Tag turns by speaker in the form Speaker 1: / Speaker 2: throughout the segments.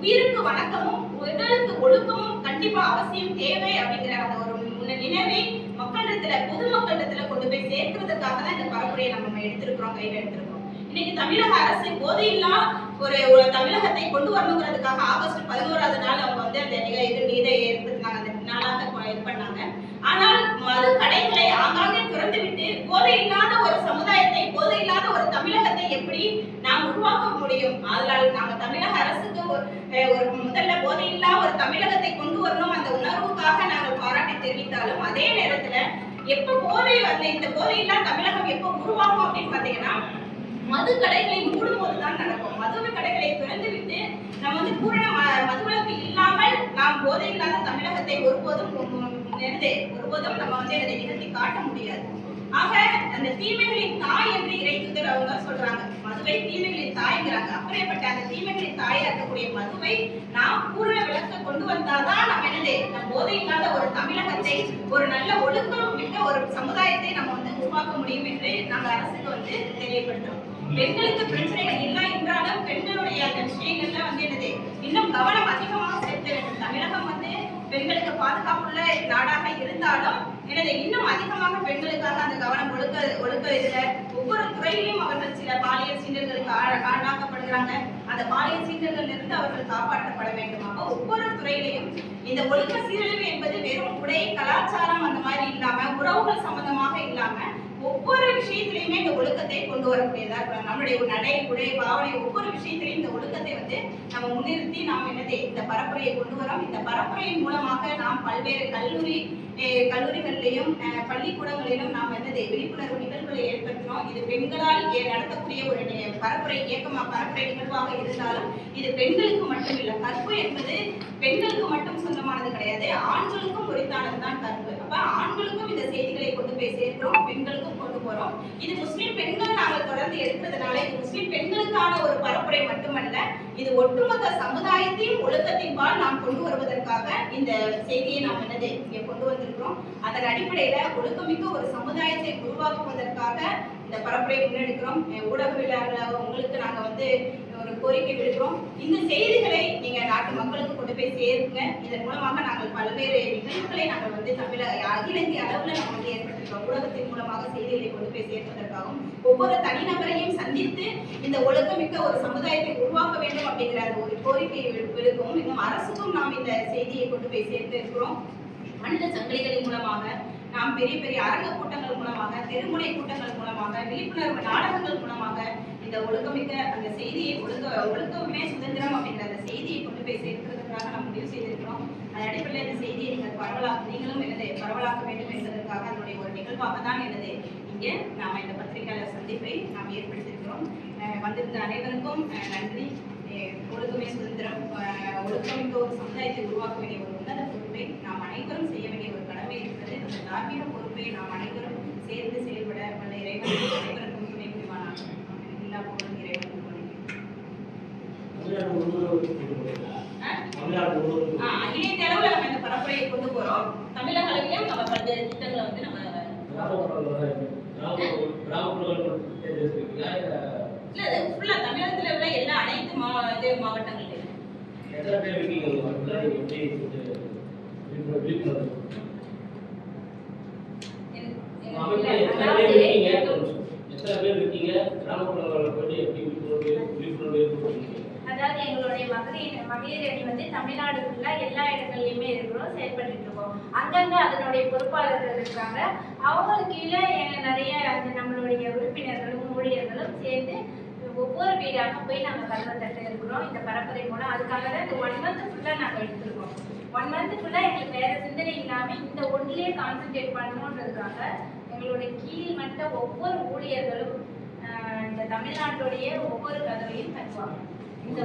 Speaker 1: உயிருக்கு வணக்கமும் உடலுக்கு ஒழுக்கமும் கண்டிப்பா அவசியம் தேவை அப்படிங்கிற அந்த ஒரு முன்ன நினைவை மக்களிடத்துல பொதுமக்களிடத்துல கொண்டு போய் சேர்க்கறதுக்காக தான் இந்த பரப்புரையை நம்ம எடுத்திருக்கிறோம் கையில எடுத்திருக்கிறோம். இன்னைக்கு தமிழக அரசு போதையில்லா ஒரு ஒரு தமிழகத்தை கொண்டு வரணுங்கிறதுக்காக ஆகஸ்ட் பதினோராவது நாள் அவங்க வந்து அந்த நிலை இது இதை ஏற்படுத்தினாங்க. அந்த நாளாக ஆனால் மது கடைகளை ஆங்காங்கே திறந்துவிட்டு போதை இல்லாத ஒரு சமுதாயத்தை போதை இல்லாத ஒரு தமிழகத்தை எப்படி நாம் உருவாக்க முடியும்? அதனால் நாம தமிழக அரசுக்கு ஒரு ஒரு முதல்ல போதை இல்லா ஒரு தமிழகத்தை கொண்டு வரணும் அந்த உணர்வுக்காக நாங்கள் பாராட்டி தெரிவித்தாலும் அதே நேரத்துல எப்ப போதை வந்து இந்த போதை இல்லா தமிழகம் எப்ப உருவாகும் அப்படின்னு பாத்தீங்கன்னா மது கடைகளை மூடும் போதுதான் நடக்கும். மது கடைகளை திறந்துவிட்டு நம்ம வந்து பூரண ம- மதுவிலக்கு இல்லாமல் நாம் போதை இல்லாத தமிழகத்தை ஒருபோதும் உ- ஒருபோதும் நம்ம வந்து அதை நிகழ்த்தி காட்ட முடியாது. ஆக அந்த தீமைகளின் தாய் என்று இறைத்துதர் அவங்க சொல்றாங்க. மதுவை தீமைகளின் தாய்ங்கிறாங்க. அப்படியேப்பட்ட அந்த தீமைகளின் தாயா இருக்கக்கூடிய மதுவை நாம் பூரண விளக்க கொண்டு வந்தாதான் நம்ம என்னது? நம்ம போதை இல்லாத ஒரு தமிழகத்தை ஒரு நல்ல ஒழுக்கம் மிக்க ஒரு சமுதாயத்தை நம்ம வந்து உருவாக்க முடியும் என்று நாங்கள் அரசுக்கு வந்து தெரியப்படுத்துறோம். பெண்களுக்கு பிரச்சனைகள் இல்லை என்றாலும் பெண்களுடைய அந்த விஷயங்கள்ல வந்து என்னது? இன்னும் கவனம் அதிகமாக செலுத்த வேண்டும். தமிழகம் வந்து பெண்களுக்கு பாதுகாப்புள்ள நாடாக இருந்தாலும் எனது இன்னும் அதிகமாக பெண்களுக்காக அந்த கவனம் ஒழுக்க ஒழுக்க இதுல ஒவ்வொரு துறையிலும் அவர்கள் சில பாலியல் சீண்டல்களுக்கு ஆள- ஆளாக்கப்படுகிறாங்க அந்த பாலியல் சீண்டல்கள் இருந்து அவர்கள் காப்பாற்றப்பட வேண்டும். அப்போ ஒவ்வொரு துறையிலையும் இந்த ஒழுக்க சீரழிவு என்பது வெறும் உடை கலாச்சாரம் அந்த மாதிரி இல்லாம உறவுகள் சம்பந்தமாக இல்லாம ஒவ்வொரு விஷயத்திலையுமே இந்த ஒழுக்கத்தை கொண்டு வரக்கூடியதா இருக்கணும் நம்மளுடைய ஒரு நடை உடை பாவனை ஒவ்வொரு விஷயத்திலையும் இந்த ஒழுக்கத்தை வந்து நம்ம முன்னிறுத்தி நாம் என்னது இந்த பரப்புரையை கொண்டு வரோம். இந்த பரப்புரையின் மூலமாக நாம் பல்வேறு கல்லூரி கல்லூரிகளிலையும் கல்லூரிகளிலும் பள்ளிக்கூடங்களிலும் நாம் என்னது விழிப்புணர்வு நிகழ்வுகளை ஏற்படுத்தினோம் இது பெண்களால் நடத்தக்கூடிய ஒரு பரப்புரை இயக்கமாக பரப்புரை நிகழ்வாக இருந்தாலும் இது பெண்களுக்கு மட்டும் இல்லை கற்பு என்பது பெண்களுக்கு மட்டும் சொந்தமானது கிடையாது ஆண்களுக்கும் குறித்தானது தான் கற்பு. அப்ப ஆண்களுக்கும் இந்த செய்திகளை கொண்டு போய் சேர்க்கிறோம் பெண்களுக்கும் கொண்டு போறோம். இது முஸ்லிம் பெண்கள் நாங்கள் தொடர்ந்து எடுக்கிறதுனால இது முஸ்லிம் பெண்களுக்கான ஒரு பரப்புரை மட்டுமல்ல இது ஒட்டுமொத்த சமுதாயத்தையும் ஒழுக்கத்தின்பால் நாம் கொண்டு வருவதற்காக இந்த செய்தியை நாம் என்னது இங்கே கொண்டு வந்திருக்கிறோம். அதன் அடிப்படையில ஒழுக்கமிக்க ஒரு சமுதாயத்தை உருவாக்குவதற்காக இந்த பரப்புரை முன்னெடுக்கிறோம். ஊடகவியலாளர்களாக உங்களுக்கு நாங்க வந்து கோரிக்கை விடுக்கிறோம். இந்த செய்திகளை நீங்க நாட்டு மக்களுக்கு கொண்டு போய் சேருங்க. இதன் மூலமாக நாங்கள் பல்வேறு நிகழ்வுகளை நாங்கள் வந்து தமிழக அகில இந்திய அளவுல நம்ம வந்து ஏற்படுத்திருக்கோம் ஊடகத்தின் மூலமாக செய்திகளை கொண்டு போய் சேர்ப்பதற்காகவும் ஒவ்வொரு தனிநபரையும் சந்தித்து இந்த ஒழுக்கமிக்க ஒரு சமுதாயத்தை உருவாக்க வேண்டும் அப்படிங்கிற ஒரு கோரிக்கையை விடுக்கவும் இன்னும் அரசுக்கும் நாம் இந்த செய்தியை கொண்டு போய் சேர்த்து இருக்கிறோம். மனித சங்கிலிகளின் மூலமாக நாம் பெரிய பெரிய அரங்க கூட்டங்கள் மூலமாக தெருமுனை கூட்டங்கள் மூலமாக விழிப்புணர்வு நாடகங்கள் மூலமாக இந்த ஒழுக்கமிக்க அந்த செய்தியை ஒழுக்க ஒழுக்கமே சுதந்திரம் அப்படிங்கிற அந்த செய்தியை கொண்டு போய் சேர்க்கிறதுக்காக நாம் முடிவு செய்திருக்கிறோம். அந்த அடிப்படையில் இந்த செய்தியை நீங்கள் பரவலாக்க நீங்களும் எனது பரவலாக்க வேண்டும் என்பதற்காக அதனுடைய ஒரு நிகழ்வாக தான் எனது இங்கே நாம் இந்த பத்திரிகையாளர் சந்திப்பை நாம் ஏற்படுத்தியிருக்கிறோம். அஹ் வந்திருந்த அனைவருக்கும் அஹ் நன்றி. அஹ் ஒழுக்கமே சுதந்திரம் அஹ் ஒழுக்கமிக்க ஒரு சமுதாயத்தை உருவாக்க வேண்டிய ஒரு உன்னத பொறுப்பை நாம் அனைவரும் செய்ய வேண்டிய ஒரு கடமை இருக்கிறது. அந்த தார்மீக பொறுப்பை நாம் அனைவரும் சேர்ந்து செயல்பட வல்ல இறைவன் அனைவரும் ஆமென். நம்ம இந்த பரப்புரையை கொண்டு போறோம் தமிழக அளவிலும் நம்ம பல்வேறு திட்டங்களை வந்து நம்ம
Speaker 2: இல்ல
Speaker 1: ஃபுல்லா தமிழகத்துல உள்ள எல்லா அனைத்து மா இது மாவட்டங்கள்லயும்
Speaker 2: எத்தனை பேர் இருக்கீங்க எத்தனை
Speaker 1: அதாவது
Speaker 2: பேர் இருக்கீங்க? ஒரு போயிட்டு எப்படி விழிப்புணர்வு விழிப்புணர்வு ஏற்படுத்தீங்க
Speaker 3: அதாவது எங்களுடைய மகளிர் மகளிர் அணி வந்து தமிழ்நாடு ஃபுல்லா எல்லா இடங்கள்லயுமே இருக்கிறோம் செயல்பட்டு இருக்கோம். அங்கங்க அதனுடைய பொறுப்பாளர்கள் இருக்காங்க. அவங்களுக்கு கீழே நிறைய அந்த நம்மளுடைய உறுப்பினர்களும் ஊழியர்களும் சேர்ந்து ஒவ்வொரு வீடாக போய் நாங்க கதவை இருக்கிறோம். இந்த பரப்புரை மூலம் அதுக்காக தான் இந்த ஒன் மந்த் ஃபுல்லா நாங்க எடுத்திருக்கோம். ஒன் மந்த் ஃபுல்லா எங்களுக்கு வேற சிந்தனை இல்லாம இந்த ஒன்லயே கான்சென்ட்ரேட் பண்ணணுன்றதுக்காக எங்களுடைய கீழ் மட்ட ஒவ்வொரு ஊழியர்களும் இந்த தமிழ்நாட்டுடைய ஒவ்வொரு கதவையும் தட்டுவாங்க இந்த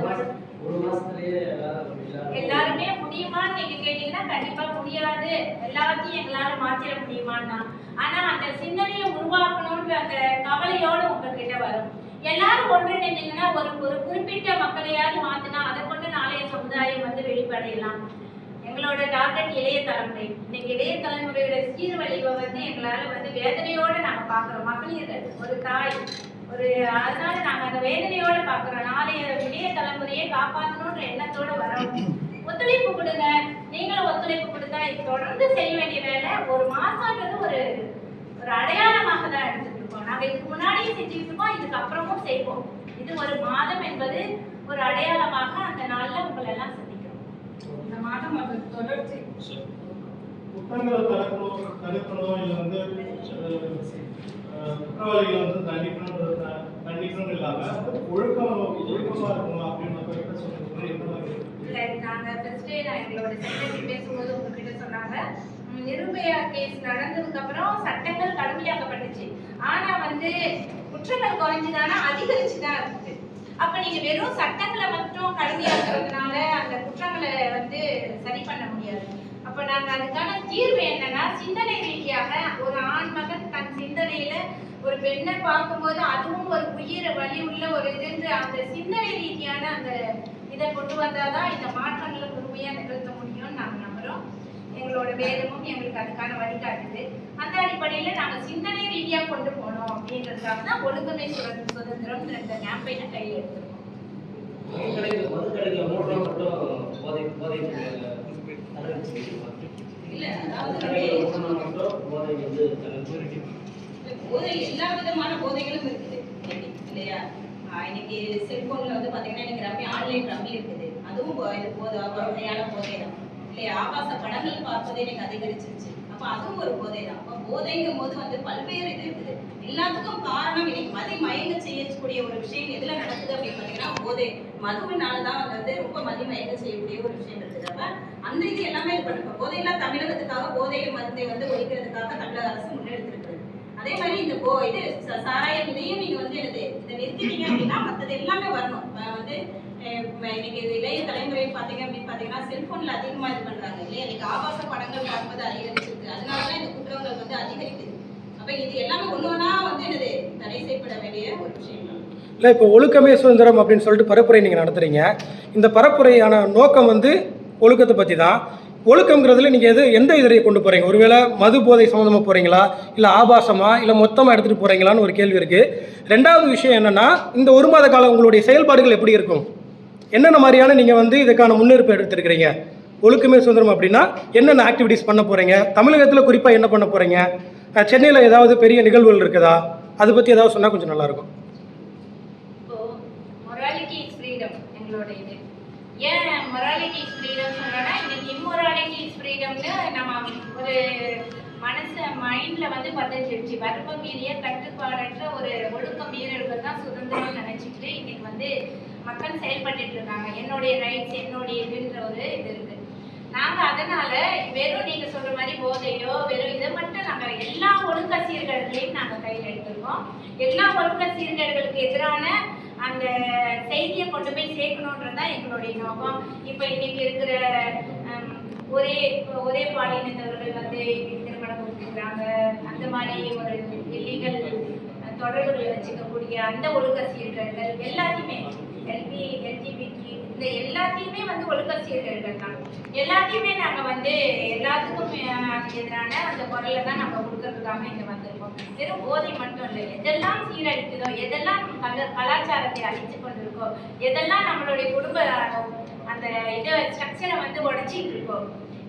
Speaker 2: எல்லாருமே
Speaker 3: முடியுமான்னு நீங்க கேட்டீங்கன்னா கண்டிப்பா முடியாது. எல்லாத்தையும் எங்களால மாத்திர முடியுமான்னா. ஆனா அந்த சிந்தனையை உருவாக்கணும்ன்ற அந்த கவலையோட உங்ககிட்ட வரும். எல்லாரும் ஒன்றிணைந்தீங்கன்னா ஒரு ஒரு குறிப்பிட்ட மக்களையாவது மாத்தினா அதை கொண்டு நாளைய சமுதாயம் வந்து வெளிப்படையலாம். எங்களோட டார்கெட் இளைய தலைமுறை. இன்னைக்கு இளைய தலைமுறையோட சீர்வழிவை வந்து எங்களால வந்து வேதனையோட நாங்க பாக்குறோம் மகளிர்கள் ஒரு தாய் ஒரு அதனால நாங்க அந்த வேதனையோட பாக்குறோம் நாளைய இளைய தலைமுறையை காப்பாற்றணுன்ற எண்ணத்தோட வரோம் ஒத்துழைப்பு கொடுங்க. நீங்களும் ஒத்துழைப்பு கொடுத்தா இது தொடர்ந்து செய்ய வேண்டிய வேலை ஒரு மாசம்ன்றது ஒரு ஒரு அடையாளமாக தான் எடுத்துட்டு இருக்கோம். நாங்க இதுக்கு முன்னாடியே செஞ்சுட்டு இருக்கோம். இதுக்கு அப்புறமும் செய்வோம். இது ஒரு மாதம் என்பது ஒரு அடையாளமாக அந்த நாள்ல உங்களை எல்லாம் சந்திக்கிறோம்
Speaker 1: இந்த மாதம் அது தொடர்ச்சி
Speaker 4: குற்றங்களை தடுக்கணும் தடுக்கணும் இல்லை வந்து அஹ், குற்றவாளிகளை வந்து தண்டிக்கணுன்றது த- தண்டிக்கணும்னு இல்லாம ஒழுக்கம் ஒழுக்கமா இருக்கணும் அப்படின்னு நம்ம கிட்ட சொல்லும்போது என்ன மாதிரி
Speaker 3: இல்ல நாங்க ஃபர்ஸ்ட் நான் எங்களோட செக்ரட்டரி பேசும்போது உங்ககிட்ட சொன்னாங்க. நிர்பயா கேஸ் நடந்ததுக்கு அப்புறம் சட்டங்கள் கடுமையாக்கப்பட்டுச்சு. ஆனா வந்து குற்றங்கள் குறைஞ்சுதானா? அதிகரிச்சு தான் இருக்குது அப்ப நீங்க வெறும் சட்டங்களை மட்டும் கடுமையாக்குறதுனால அந்த குற்றங்களை வந்து சரி பண்ண முடியாது. அப்ப நாங்க அதுக்கான தீர்வு என்னன்னா சிந்தனை ரீதியாக ஒரு ஆண் மகன் தன் சிந்தனையில ஒரு பெண்ணை பார்க்கும்போது அதுவும் ஒரு உயிர் வழி உள்ள ஒரு இதுன்ற அந்த சிந்தனை ரீதியான அந்த இதை கொண்டு வந்தாதான் இந்த மாற்றங்களை உண்மையா நிகழ்த்த முடியும்னு நாங்க நம்புறோம். எங்களோட வேதமும் எங்களுக்கு அதுக்கான வழிகாட்டுது அந்த அடிப்படையில நாங்க சிந்தனை ரீதியா கொண்டு போனோம் அப்படின்றதுக்காக தான் ஒழுங்குமை சுதந்திரம் சுதந்திரம்ன்ற இந்த கேம்பெயினை கையில் எடுத்திருக்கோம்.
Speaker 2: போதை
Speaker 1: எல்லா விதமான போதைகளும் இருக்குது. இல்லையா? இன்னைக்கு செல்போன்ல வந்து பாத்தீங்கன்னா இன்னைக்கு ரம்மி ஆன்லைன் ரம்மி இருக்குது. அதுவும் இது போதை வகையான போதை தான் இல்லையா? ஆபாச படங்கள் பார்ப்பதே இன்னைக்கு அதிகரிச்சிருச்சு. அப்ப அதுவும் ஒரு போதை தான் அப்ப போதைங்கும் போது வந்து பல்வேறு இது இருக்குது. எல்லாத்துக்கும் காரணம் இன்னைக்கு மதி மயங்க செய்யக்கூடிய ஒரு விஷயம் எதுல நடக்குது அப்படின்னு பாத்தீங்கன்னா போதை. மதுவினால தான் வந்து ரொம்ப மதி மயங்க செய்யக்கூடிய ஒரு விஷயம் இருக்குது அந்த இது எல்லாமே இது போதை எல்லாம் தமிழகத்துக்காக போதை மருந்தை வந்து ஒழிக்கிறதுக்காக தமிழக அரசு முன்னெடுத்திருக்கிறது. அதே மாதிரி இந்த போ இது ச- சாராயம் இதையும் நீங்க வந்து என்னது இதை நிறுத்திட்டீங்க அப்படின்னா மற்றது எல்லாமே வரணும். வந்து இன்னைக்கு இது இன்னைக்கு இளைய தலைமுறை பார்த்தீங்க அப்படின்னு பாத்தீங்கன்னா செல்போன்ல அதிகமா இது பண்றாங்க இல்லையா? இன்னைக்கு ஆபாச படங்கள் பார்ப்பது அதிகரிச்சிருக்கு. அதனாலதான் இந்த குற்றங்கள் வந்து அதிகரிக்குது. அப்ப இது எல்லாமே ஒண்ணு ஒண்ணா வந்து என்னது தடை செய்யப்பட வேண்டிய ஒரு விஷயம் தான்
Speaker 5: இல்லை இப்போ ஒழுக்கமே சுதந்திரம் அப்படின்னு சொல்லிட்டு பரப்புரை நீங்கள் நடத்துகிறீங்க இந்த பரப்புரையான நோக்கம் வந்து ஒழுக்கத்தை பற்றி தான். ஒழுக்கங்கிறதுல நீங்கள் எது எந்த இதில் கொண்டு போகிறீங்க ஒருவேளை மது போதை சம்மந்தமாக போகிறீங்களா இல்லை ஆபாசமா? இல்லை மொத்தமாக எடுத்துகிட்டு போகிறீங்களான்னு ஒரு கேள்வி இருக்குது ரெண்டாவது விஷயம் என்னென்னா இந்த ஒரு மாத காலம் உங்களுடைய செயல்பாடுகள் எப்படி இருக்கும்? என்னென்ன மாதிரியான நீங்கள் வந்து இதுக்கான முன்னெடுப்பு எடுத்துருக்கிறீங்க? ஒழுக்கமே சுதந்திரம் அப்படின்னா என்னென்ன ஆக்டிவிட்டீஸ் பண்ண போகிறீங்க தமிழகத்தில் குறிப்பாக என்ன பண்ண போகிறீங்க சென்னையில் ஏதாவது பெரிய நிகழ்வுகள் இருக்குதா? அதை பற்றி ஏதாவது சொன்னால் கொஞ்சம் நல்லாயிருக்கும்
Speaker 3: இப்போ மொராலிட்டி இஸ் ஃப்ரீடம் எங்களோட இது ஏன் மொராலிட்டி இஸ் ஃப்ரீடம் சொல்கிறோன்னா இன்னைக்கு இம்மொராலிட்டி இஸ் ஃப்ரீடம்னு நம்ம ஒரு மனசு மைண்டில் வந்து பதிஞ்சிருச்சு வரம்பு மீறிய கட்டுப்பாடற்ற ஒரு ஒழுக்க மீறல்கள் தான் சுதந்திரம் நினச்சிக்கிட்டு இன்னைக்கு வந்து மக்கள் செயல்பட்டுட்டு இருக்காங்க. என்னுடைய ரைட்ஸ் என்னுடைய இதுன்ற ஒரு இது இருக்குது நாங்கள் அதனால் வெறும் நீங்கள் சொல்கிற மாதிரி போதையோ வெறும் இதை மட்டும் நாங்கள் எல்லா ஒழுக்க சீர்கேடுகளையும் நாங்கள் கையில் எடுத்துருக்கோம். எல்லா ஒழுக்க சீர்கேடு அந்த செய்தியை கொண்டு போய் சேர்க்கணுன்றது தான் எங்களுடைய நோக்கம். இப்போ இன்னைக்கு இருக்கிற ஒரே ஒரே பாலினத்தவர்கள் வந்து திருமணம் கொடுத்துக்கிறாங்க அந்த மாதிரி ஒரு இல்லீகல் தொடர்புகளை வச்சுக்கக்கூடிய அந்த ஒழுக்க சீர்கேடுகள் எல்லாத்தையுமே எல்பி எல்ஜிபிடி இந்த எல்லாத்தையுமே வந்து ஒழுக்க சீர்கேடுகள் தான். எல்லாத்தையுமே நாங்கள் வந்து எல்லாத்துக்கும் எதிரான அந்த குரலை தான் நம்ம கொடுக்கறதுக்காக இங்கே வெறும் போதை மட்டும் இல்லை எதெல்லாம் சீரழிக்குதோ எதெல்லாம் கல கலாச்சாரத்தை அழித்து கொண்டிருக்கோ எதெல்லாம் நம்மளுடைய குடும்ப அந்த இதை ஸ்ட்ரக்சரை வந்து உடைச்சிட்டு இருக்கோம்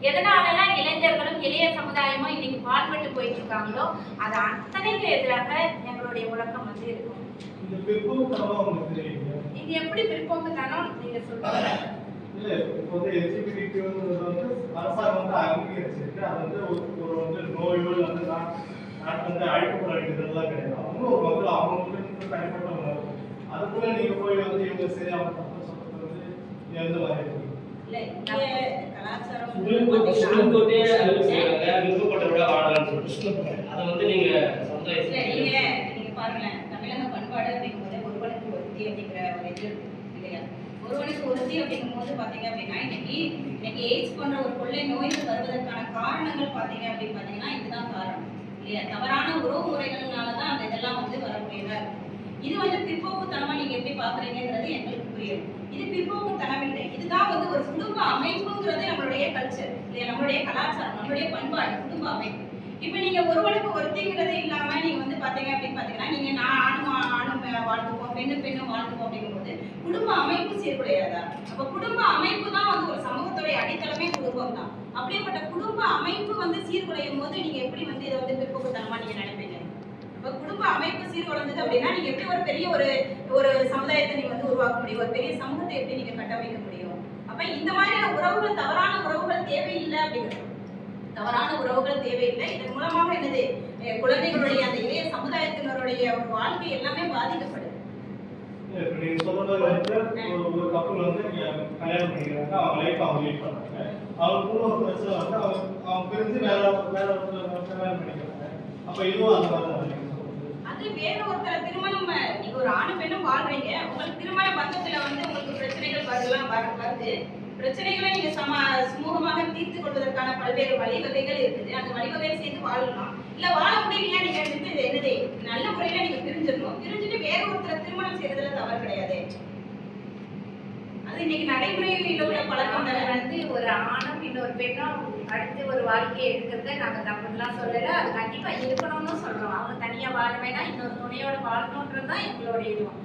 Speaker 3: எதனாலலாம் இளைஞர்களும் இளைய சமுதாயமும் இன்னைக்கு பால்பட்டு போயிட்டு இருக்காங்களோ அது அத்தனைக்கு எதிராக எங்களுடைய முழக்கம் வந்து இருக்கும். இது எப்படி பிற்போக்குத்தனம்? நீங்க சொல்லுங்க.
Speaker 4: இல்ல இப்போ வந்து எல்ஜிபிடிக்கு வந்து அரசாங்கம் வந்து அங்கீகரிச்சிருக்கு. அது வந்து ஒரு வந்து நோயோ இல்லை வந்து நாட்டு வந்து அழிக்கப்பட வேண்டியதெல்லாம் கிடையாது. அவங்க ஒரு மக்கள் அவங்களுக்கு தனிப்பட்ட உணர்வு அதுக்குள்ள நீங்க போய் வந்து இவங்க சரி அவங்க தப்பு சொல்றது வந்து எந்த மாதிரி
Speaker 2: அதை வந்து நீங்க சொந்த
Speaker 1: இல்ல நீங்க நீங்க பாருங்களேன். தமிழக பண்பாடு அப்படிங்கும்போது ஒருவனுக்கு ஒருத்தி அப்படிங்கிற ஒரு இது இல்லையா? ஒருவனுக்கு ஒருத்தி அப்படிங்கும்போது பாத்தீங்க அப்படின்னா இன்னைக்கு இன்னைக்கு எய்ட்ஸ் போன்ற ஒரு கொள்ளை நோய்கள் வருவதற்கான காரணங்கள் பாத்தீங்க அப்படின்னு பாத்தீங்கன்னா இதுதான் காரணம். தவறான உறவு முறைகள்னால தான் அந்த இதெல்லாம் வந்து வரக்கூடியதா இருக்கு இது வந்து பிற்போக்குத்தனமா நீங்க எப்படி பாக்குறீங்கிறது எங்களுக்கு புரியும். இது பிற்போக்குத்தனம் இல்லை. இதுதான் வந்து ஒரு குடும்ப அமைப்புங்கிறது நம்மளுடைய கல்ச்சர் இல்லையா? நம்மளுடைய கலாச்சாரம் நம்மளுடைய பண்பாடு குடும்ப அமைப்பு. இப்போ நீங்க ஒருவனுக்கு ஒருத்திங்கிறதே இல்லாம நீங்க வந்து பாத்தீங்க அப்படின்னு பாத்தீங்கன்னா நீங்க நான் ஆணும் ஆணும் வாழ்ந்துப்போம் பெண்ணும் பெண்ணும் வாழ்ந்துப்போம் அப்படிங்கும்போது குடும்ப அமைப்பு சீர்குலையாதா? அப்ப குடும்ப அமைப்பு தான் வந்து ஒரு அடித்தளமே குடும்பம் தான் அப்படியேப்பட்ட குடும்ப அமைப்பு வந்து சீர்குலையும் போது நீங்க எப்படி வந்து இதை வந்து பிற்போக்குத்தனமா நீங்க நினைப்பீங்க? இப்ப குடும்ப அமைப்பு சீர்குலைஞ்சது அப்படின்னா நீங்க எப்படி ஒரு பெரிய ஒரு ஒரு சமுதாயத்தை நீங்க வந்து உருவாக்க முடியும்? ஒரு பெரிய சமூகத்தை எப்படி நீங்க கட்டமைக்க முடியும்? அப்ப இந்த மாதிரியான உறவுகள் தவறான உறவுகள் தேவையில்லை அப்படிங்கிறது. தவறான உறவுகள் தேவையில்லை. இதன் மூலமாக என்னது? குழந்தைகளுடைய அந்த இளைய சமுதாயத்தினருடைய ஒரு வாழ்க்கை எல்லாமே பாதிக்கப்படும்
Speaker 4: இப்போ நீங்கள் சொல்றது வந்து ஒரு ஒரு கப்பல் வந்து கல்யாணம் பண்ணிக்கிறாங்க அவங்க லைஃப் அவங்க லீட் பண்ணுறாங்க அவங்க அவங்களுக்குள்ள ஒரு பிரச்சனை வந்து அவங்க அவங்க பிரிஞ்சு வேற வேற ஒருத்தர் கல்யாணம் பண்ணிக்கிறாங்க அப்போ இதுவும் அந்த மாதிரி தான் நீங்க
Speaker 1: அது வேற ஒருத்தர திருமணம் நீங்க ஒரு ஆணும் பெண்ணும் வாழ்றீங்க. உங்களுக்கு திருமண பந்தத்துல வந்து உங்களுக்கு பிரச்சனைகள் வரலாம் வர வருது. பிரச்சனைகளை நீங்க சம சுமூகமாக தீர்த்து கொள்வதற்கான பல்வேறு வழிவகைகள் இருக்குது. அந்த வழிவகையை சேர்ந்து வாழலாம் இல்ல வாழ முடியலையா நீங்க இது என்னது? நல்ல முறையில நீங்க பிரிஞ்சிடணும். பிரிஞ்சுட்டு வேற ஒருத்தர திருமணம் செய்யறதுல தவறு கிடையாது. அது இன்னைக்கு நடைமுறையில் உள்ள பழக்கம்
Speaker 3: வந்து ஒரு ஆணும் இன்னொரு பெண்ணும் அடுத்து ஒரு வாழ்க்கையை எடுக்கிறத நாங்க தப்புலாம் சொல்லல. அது கண்டிப்பா இருக்கணும்னு சொல்றோம். அவங்க தனியா வாழ வேணாம் இன்னொரு துணையோட வாழணுன்றது தான் எங்களுடைய இதுவும்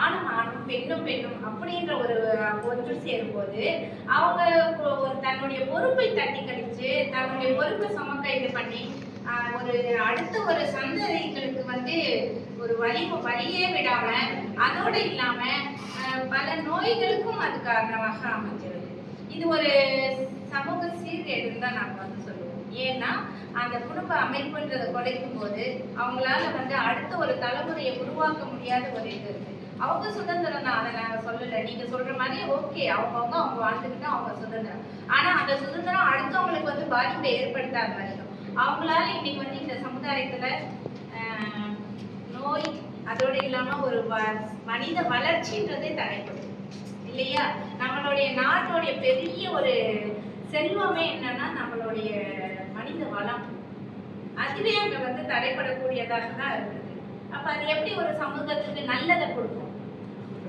Speaker 3: ஆணும் ஆணும் பெண்ணும் பெண்ணும் அப்படின்ற ஒரு ஒன்று சேரும்போது அவங்க ஒரு தன்னுடைய பொறுப்பை தட்டி கழிச்சு தன்னுடைய பொறுப்பை சுமக்க இது பண்ணி ஒரு அடுத்த ஒரு சந்ததிகளுக்கு வந்து ஒரு வழி வழியே விடாம அதோடு இல்லாம பல நோய்களுக்கும் அது காரணமாக அமைஞ்சிருது இது ஒரு சமூக சீர்கேடுன்னு தான் நாங்கள் வந்து சொல்லுவோம். ஏன்னா அந்த குடும்ப அமைப்புன்றதை குறைக்கும் போது அவங்களால வந்து அடுத்த ஒரு தலைமுறையை உருவாக்க முடியாத ஒரு இது இருக்கு. அவங்க சுதந்திரம் தான் அதை நாங்கள் சொல்லலை. நீங்கள் சொல்கிற மாதிரி ஓகே அவங்கவுங்க அவங்க வாழ்ந்துக்கிட்டு அவங்க சுதந்திரம். ஆனால் அந்த சுதந்திரம் அடுத்தவங்களுக்கு வந்து பாதிப்பை ஏற்படுத்தாத வரைக்கும் அவங்களால இன்னைக்கு வந்து இந்த சமுதாயத்துல நோய் அதோடு இல்லாம ஒரு மனித வளர்ச்சின்றதே தடைப்படுது இல்லையா? நம்மளுடைய நாட்டுடைய பெரிய ஒரு செல்வமே என்னன்னா நம்மளுடைய மனித வளம். அதுவே அங்க வந்து தடைப்படக்கூடியதாக தான் இருக்குது. அப்ப அது எப்படி ஒரு சமூகத்துக்கு நல்லதை கொடுக்கும்?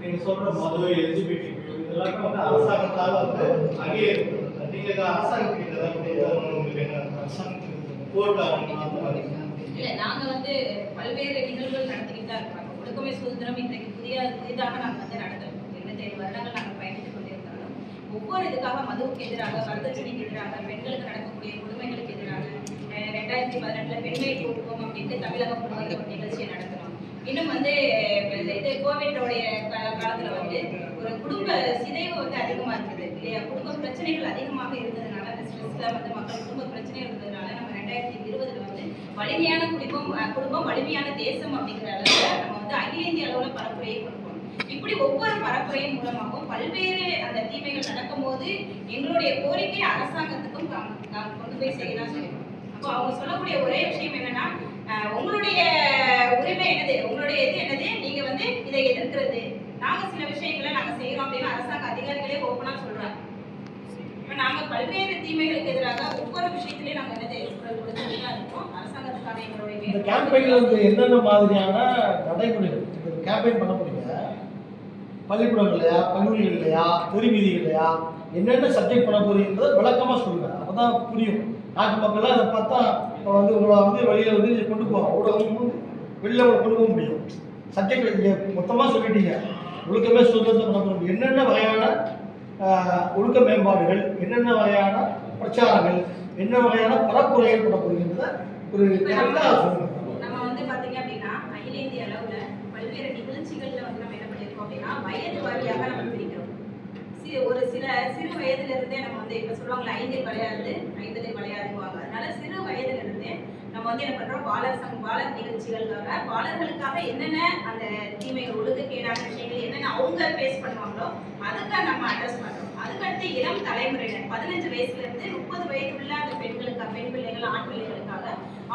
Speaker 4: நீங்க சொல்ற மது எல்ஜிபிடி இதெல்லாமே வந்து அரசாங்கத்தால வந்து அங்கீகரிக்கப்படுது நீங்க அரசாங்கத்துக்கு ஏதாவது என்ன அரசாங்கத்துக்கு
Speaker 1: இல்ல நாங்க வந்து பல்வேறு நிகழ்வுகள் நடத்திக்கிட்டு தான் இருக்கிறோம் ஒழுக்கமை சுதந்திரம் இன்றைக்கு புதிய புதிதாக நாங்க வந்து நடத்துறோம். இருபத்தேழு வருடங்கள் நாங்கள் பயணித்துக் கொண்டிருந்தாலும் ஒவ்வொரு இதுக்காக மதுவுக்கு எதிராக வரதட்சணைக்கு எதிராக பெண்களுக்கு நடக்கக்கூடிய கொடுமைகளுக்கு எதிராக ரெண்டாயிரத்தி பதினெட்டுல பெண்மை கொடுப்போம் அப்படின்ட்டு தமிழக முழுவதும் நிகழ்ச்சியை நடத்தினோம் இன்னும் வந்து இந்த இது கோவிடோடைய கா- காலத்துல வந்து ஒரு குடும்ப சிதைவு வந்து அதிகமா இருக்குது இல்லையா? குடும்ப பிரச்சனைகள் அதிகமாக இருந்ததுனால அந்த ஸ்ட்ரெஸ்ல வந்து மக்கள் குடும்ப பிரச்சனை இருந்ததுனால நம்ம ரெண்டாயிரத்தி இருபதுல வந்து வலிமையான குடும்பம் குடும்பம் வலிமையான தேசம் அப்படிங்கிற அளவுல நம்ம வந்து அகில இந்திய அளவுல பரப்புரையை கொடுப்போம். இப்படி ஒவ்வொரு பரப்புரையின் மூலமாகவும் பல்வேறு அந்த தீமைகள் நடக்கும்போது எங்களுடைய கோரிக்கை அரசாங்கத்துக்கும் காம்- கொண்டு போய் செய்யலாம் சொல்லுவோம் அப்போ அவங்க சொல்லக்கூடிய ஒரே விஷயம் என்னன்னா உங்களுடைய உரிமை என்னது? உங்களுடைய இது என்னது? நீங்க வந்து இதை எதிர்க்கிறது. நாங்க சில விஷயங்களை நாங்க செய்யறோம் அப்படின்னு அரசாங்க அதிகாரிகளே ஓப்பனா சொல்றாங்க. இப்ப பல்வேறு தீமைகளுக்கு எதிராக ஒவ்வொரு விஷயத்திலையும் நாங்க என்னது குரல் கொடுத்துட்டு தான் இருக்கோம். அரசாங்கத்துக்கான எங்களுடைய
Speaker 6: இந்த கேம்பெயின்ல வந்து என்னென்ன மாதிரியான நடைமுறைகள் கேம்பெயின் பண்ண போறீங்க பள்ளிக்கூடங்கள்லையா கல்லூரிகள்லையா தெரு வீதிகள்லையா என்னென்ன சப்ஜெக்ட் பண்ண போறீங்கன்றத விளக்கமா சொல்லுங்க. அப்பதான் புரியும். நாட்டு மக்கள்லாம் அதை பார்த்தா இப்போ வந்து உங்களை வந்து வெளியில வந்து கொண்டு போவோம் ஊடகமும் வெளியில உங்களை கொண்டு போக முடியும். சப்ஜெக்ட் மொத்தமாக சொல்லிட்டீங்க. ஒழுக்கமே சுதந்திரத்தை பண்ண போறோம் என்னென்ன வகையான ஒழுக்க மேம்பாடுகள் என்னென்ன வகையான பிரச்சாரங்கள் என்ன வகையான பரப்புரைகள் பண்ண போறீங்கன்றத ஒரு
Speaker 1: நம்ம வந்து பாத்தீங்க அப்படின்னா அகில இந்திய அளவுல பல்வேறு நிகழ்ச்சிகள்ல வந்து நம்ம என்ன அப்படின்னா வயது வாரியாக நம்ம பிரிக்கிறோம். ஒரு சில சிறு வயதுல இருந்தே நம்ம வந்து இப்ப சொல்லுவாங்கல்ல ஐந்தில் விளையாது ஐம்பதில் விளையாடுவாங்க அதனால சிறு வயதுல இருந்தே நம்ம வந்து என்ன பண்றோம்? பாலர் சங் பாலர் நிகழ்ச்சிகளுக்காக பாலர்களுக்காக என்னென்ன அந்த தீமைகள் ஒழுக்கக்கேடான விஷயங்கள் என்னென்ன அவங்க ஃபேஸ் பண்ணுவாங்களோ அதுக்காக நம்ம அட்ரஸ் பண்றோம். அதுக்கடுத்து இளம் தலைமுறையினர் பதினஞ்சு வயசுல இருந்து முப்பது வயது உள்ள அந்த பெண்களுக்காக பெண் பிள்ளைகள் ஆண் பிள்ளைகள்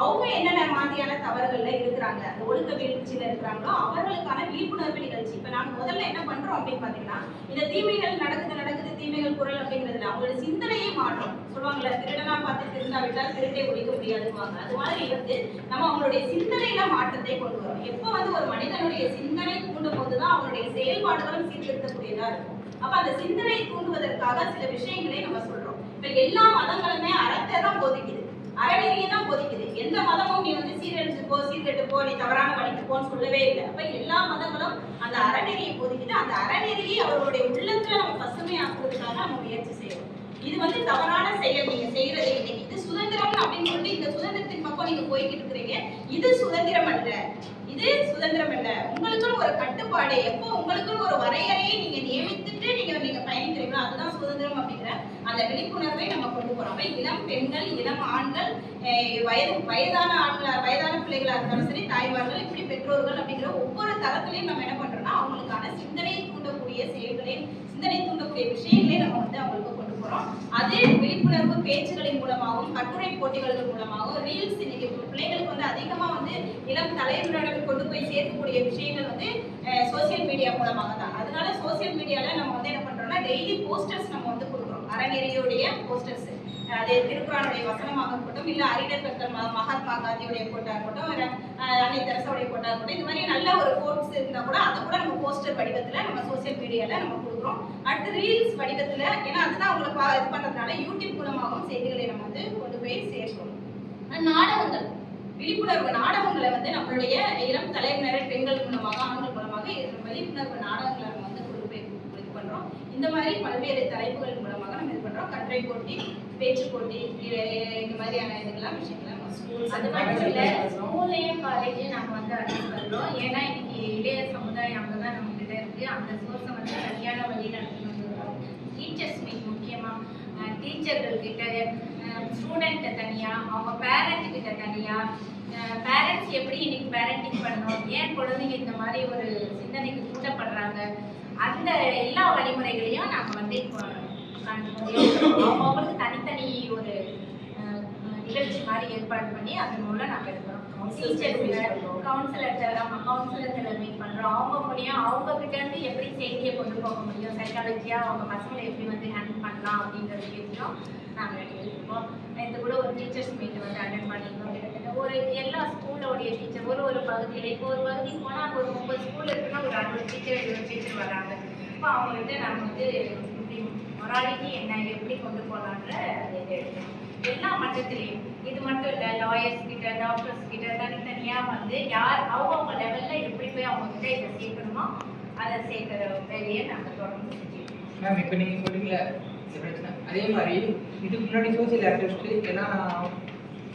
Speaker 1: அவங்க என்னென்ன மாதிரியான தவறுகள்ல இருக்கிறாங்க? அந்த ஒழுக்க வீழ்ச்சியில இருக்கிறாங்களோ அவர்களுக்கான விழிப்புணர்வு நிகழ்ச்சி. இப்ப நாங்க முதல்ல என்ன பண்றோம் அப்படின்னு பாத்தீங்கன்னா இந்த தீமைகள் நடக்குது நடக்குது தீமைகள் குரல் அப்படிங்கிறதுல அவங்களோட சிந்தனையே மாற்றம் சொல்லுவாங்கல்ல திருடனா பார்த்து திருந்தாவிட்டால் திருட்டை ஒழிக்க முடியாதுவாங்க அது மாதிரி வந்து நம்ம அவங்களுடைய சிந்தனையில மாற்றத்தை கொண்டு வரோம். எப்போ வந்து ஒரு மனிதனுடைய சிந்தனை தூண்டும் போதுதான் அவனுடைய செயல்பாடுகளும் சீர்திருத்தக்கூடியதா இருக்கும். அப்ப அந்த சிந்தனை தூண்டுவதற்காக சில விஷயங்களை நம்ம சொல்றோம். இப்ப எல்லா மதங்களுமே அறத்தை தான் போதிக்குது. அறநெறியை தான் போதிக்குது. எந்த மதமும் நீ வந்து சீரழிஞ்சு போ சீர்கெட்டு போ நீ தவறான வழிக்கு போன்னு சொல்லவே இல்லை. அப்ப எல்லா மதங்களும் அந்த அறநெறியை போதிக்குது. அந்த அறநெறியை அவர்களுடைய உள்ளத்துல நம்ம பசுமையாக்குறதுக்காக நம்ம முயற்சி செய்யணும் இது வந்து தவறான செயல். நீங்க செய்யறது இன்னைக்கு இது சுதந்திரம் அப்படின்னு சொல்லிட்டு இந்த சுதந்திரத்தின் பக்கம் நீங்க போய்கிட்டு இருக்கிறீங்க. இது சுதந்திரம் அல்ல. இது சுதந்திரம் இல்ல உங்களுக்குன்னு ஒரு கட்டுப்பாடு. எப்போ உங்களுக்குன்னு ஒரு வரையறையை நீங்க நியமித்துட்டு நீங்க நீங்க பயணிக்கிறீங்களோ அதுதான் சுதந்திரம் அப்படிங்கிற அந்த விழிப்புணர்வை நம்ம கொண்டு போறோம். அப்ப இளம் பெண்கள் இளம் ஆண்கள் வயது வயதான ஆண்களா வயதான பிள்ளைகளா இருந்தாலும் சரி தாய்மார்கள் இப்படி பெற்றோர்கள் அப்படிங்கிற ஒவ்வொரு தளத்திலையும் நம்ம என்ன பண்றோம்னா அவங்களுக்கான சிந்தனையை தூண்டக்கூடிய செயல்களையும் சிந்தனை தூண்டக்கூடிய விஷயங்களையும் நம்ம வந்து அவங்களுக்கு கொண்டு அதே விழிப்புணர்வு பேச்சுகளின் மூலமாகவும் கட்டுரை போட்டிகள் மூலமாகவும் ரீல்ஸ் இன்னைக்கு பிள்ளைங்களுக்கு வந்து அதிகமா வந்து இளம் தலைமுறையிடம் கொண்டு போய் சேர்க்கக்கூடிய விஷயங்கள் வந்து சோசியல் மீடியா மூலமாக தான் அதனால சோசியல் மீடியால நம்ம வந்து என்ன பண்றோம்னா டெய்லி போஸ்டர்ஸ் நம்ம வந்து கொடுக்குறோம். அறநெறியுடைய போஸ்டர்ஸ் அது திருக்குறானுடைய வசனமாக இருக்கட்டும் இல்லை அறிஞர் பெருந்தல் மகாத்மா காந்தியுடைய கோட்டா இருக்கட்டும் அன்னை தெரசாவுடைய கோட்டா இருக்கட்டும் இந்த மாதிரி நல்ல ஒரு கோட்ஸ் இருந்தால் கூட அதை கூட நம்ம போஸ்டர் வடிவத்தில் நம்ம சோசியல் மீடியாவில் நம்ம கொடுக்குறோம். அடுத்து ரீல்ஸ் வடிவத்துல ஏன்னா அதுதான் அவங்களை இது பண்றதுனால யூடியூப் மூலமாகவும் செய்திகளை நம்ம வந்து கொண்டு போய் சேர்க்கிறோம் நாடகங்கள். விழிப்புணர்வு. நாடகங்களை வந்து நம்மளுடைய இளம் தலைமுறை பெண்கள் மூலமாக ஆண்கள் மூலமாக விழிப்புணர்வு நாடகங்களை நம்ம வந்து கொண்டு போய் இது பண்றோம். இந்த மாதிரி பல்வேறு தலைப்புகள் மூலமாக நம்ம இது பண்றோம். கட்டுரை போட்டி பேச்சு போட்டி இந்த மாதிரியான இதெல்லாம் விஷயங்களை
Speaker 3: அது மட்டும் இல்ல ஸ்கூல்லையும் காலேஜையும் நாங்க வந்து அட்ஜஸ்ட் பண்றோம். ஏன்னா இன்னைக்கு இளைய சமுதாயம் அங்கதான் நம்ம கிட்ட அந்த சோர்ஸை வந்து சரியான வழியில் நடத்தணும் டீச்சர்ஸ் மீட் முக்கியமாக டீச்சர்கள்கிட்ட ஸ்டூடெண்ட்டை தனியாக அவங்க பேரண்ட் தனியாக பேரண்ட்ஸ் எப்படி இன்னைக்கு பேரண்டிங் பண்ணணும்? ஏன் குழந்தைங்க இந்த மாதிரி ஒரு சிந்தனைக்கு கூட்டப்படுறாங்க அந்த எல்லா வழிமுறைகளையும் நாங்கள் வந்து இப்போ அவங்களுக்கு தனித்தனி ஒரு நிகழ்ச்சி மாதிரி ஏற்பாடு பண்ணி அதன் மூலம் நாங்கள் எடுக்கிறோம். கவுன்சிலர் நம்ம கவுன்சிலர்களை மீட் பண்ணுறோம் அவங்க மூலியம் அவங்க இருந்து எப்படி செய்தியை கொண்டு போக முடியும்? சைக்காலஜியாக அவங்க பசங்களை எப்படி வந்து ஹேண்டில் பண்ணலாம் அப்படின்ற விஷயம் நாங்கள் எடுத்துருக்கோம் நேற்று கூட ஒரு டீச்சர்ஸ் மீட் வந்து அட்டன் பண்ணியிருந்தோம். கிட்டத்தட்ட ஒரு எல்லா ஸ்கூலோடைய டீச்சர் ஒரு ஒரு பகுதியில் இப்போ ஒரு பகுதிக்கு போனால் அங்கே ஒரு முப்பது ஸ்கூல் இருக்குன்னா ஒரு அறுபது டீச்சர் எழுபது டீச்சர் வராங்க. இப்போ அவங்கள்ட்ட நம்ம வந்து இப்படி மொராலிட்டி என்ன எப்படி கொண்டு போகலான்ற இதை எடுக்கணும் எல்லா மட்டத்திலையும். இது மட்டும் இல்லை லாயர்ஸ் கிட்ட டாக்டர்ஸ் கிட்ட தனித்தனியாக வந்து யார் அவங்கவுங்க லெவலில் எப்படி போய் அவங்க கிட்ட இதை சேர்க்கணுமோ அதை சேர்க்கிற வேலையை நாங்கள் தொடர்ந்து செஞ்சுட்டு
Speaker 7: மேம் இப்போ நீங்கள் சொல்றீங்களே பிரச்சனை. அதே மாதிரி இதுக்கு முன்னாடி சோசியல் ஆக்டிவிஸ்ட் எல்லாம்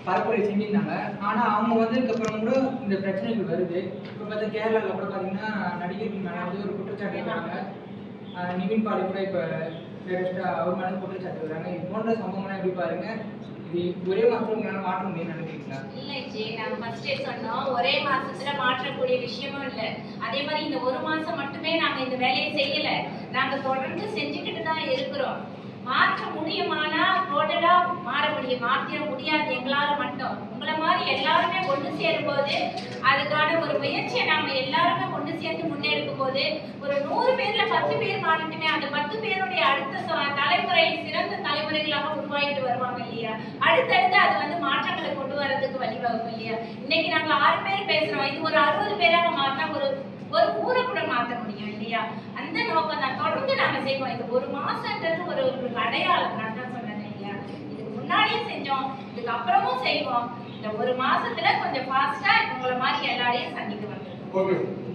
Speaker 7: பரப்புரை செஞ்சிருந்தாங்க. ஆனால் அவங்க வந்ததுக்கப்புறம் கூட இந்த பிரச்சனைகள் வருது. இப்போ பார்த்தா கேரளாவில் கூட பார்த்தீங்கன்னா நடிகர்கள் மேலே வந்து ஒரு குற்றச்சாட்டு வைக்கிறாங்க நிவின் பாலி கூட இப்போ லேட்டஸ்ட்டாக அவர் மேலே குற்றச்சாட்டு வைக்கிறாங்க இது போன்ற சம்பவம்லாம் எப்படி பாருங்கள் இது ஒரே மாதத்துல உங்களால மாற்ற முடியும்னு நினைக்கிறீங்களா?
Speaker 3: இல்லை ஜே நாங்கள் ஃபர்ஸ்டே சொன்னோம். ஒரே மாசத்துல மாற்றக்கூடிய விஷயமும் இல்லை. அதே மாதிரி இந்த ஒரு மாசம் மட்டுமே நாங்க இந்த வேலையை செய்யல. நாங்க தொடர்ந்து செஞ்சுக்கிட்டு தான் இருக்கிறோம். மாற்ற முடியுமானா டோட்டலா மாற முடியும். மாற்ற முடியாது. எங்களால மட்டும். உங்களை மாதிரி எல்லாரும் ஒன்று சேரும்போது அதுக்கான ஒரு முயற்சியை நாம எல்லாருமே ஒன்று சேர்ந்து முன்னெடுக்கும் போது ஒரு நூறு பேர்ல பத்து பேர் மாறட்டுமே அந்த பத்து பேருடைய அடுத்த ச- தலைமுறை சிறந்த தலைமுறைகளாக உருவாகிட்டு வருவாங்க இல்லையா? அடுத்தடுத்து அது வந்து மாற்றங்களை கொண்டு வர்றதுக்கு வழிவகுக்கும் இல்லையா? இன்னைக்கு நாங்க ஆறு பேர் பேசுறோம். இது ஒரு அறுபது பேராக மாறினா ஒரு ஒரு ஊரை கூட மாற்ற முடியும் இல்லையா? அந்த நோக்கம் தான். தொடர்ந்து நாங்க செய்வோம். இது ஒரு மாசம்ன்றது ஒரு ஒரு அடையாளம். நான் தான் சொன்னேன் இல்லையா? இதுக்கு முன்னாடியே செஞ்சோம். இதுக்கு அப்புறமும் செய்வோம். இந்த ஒரு மாசத்துல கொஞ்சம் ஃபாஸ்டா உங்களை மாதிரி எல்லாரையும் சந்திக்க வந்திருக்கோம்.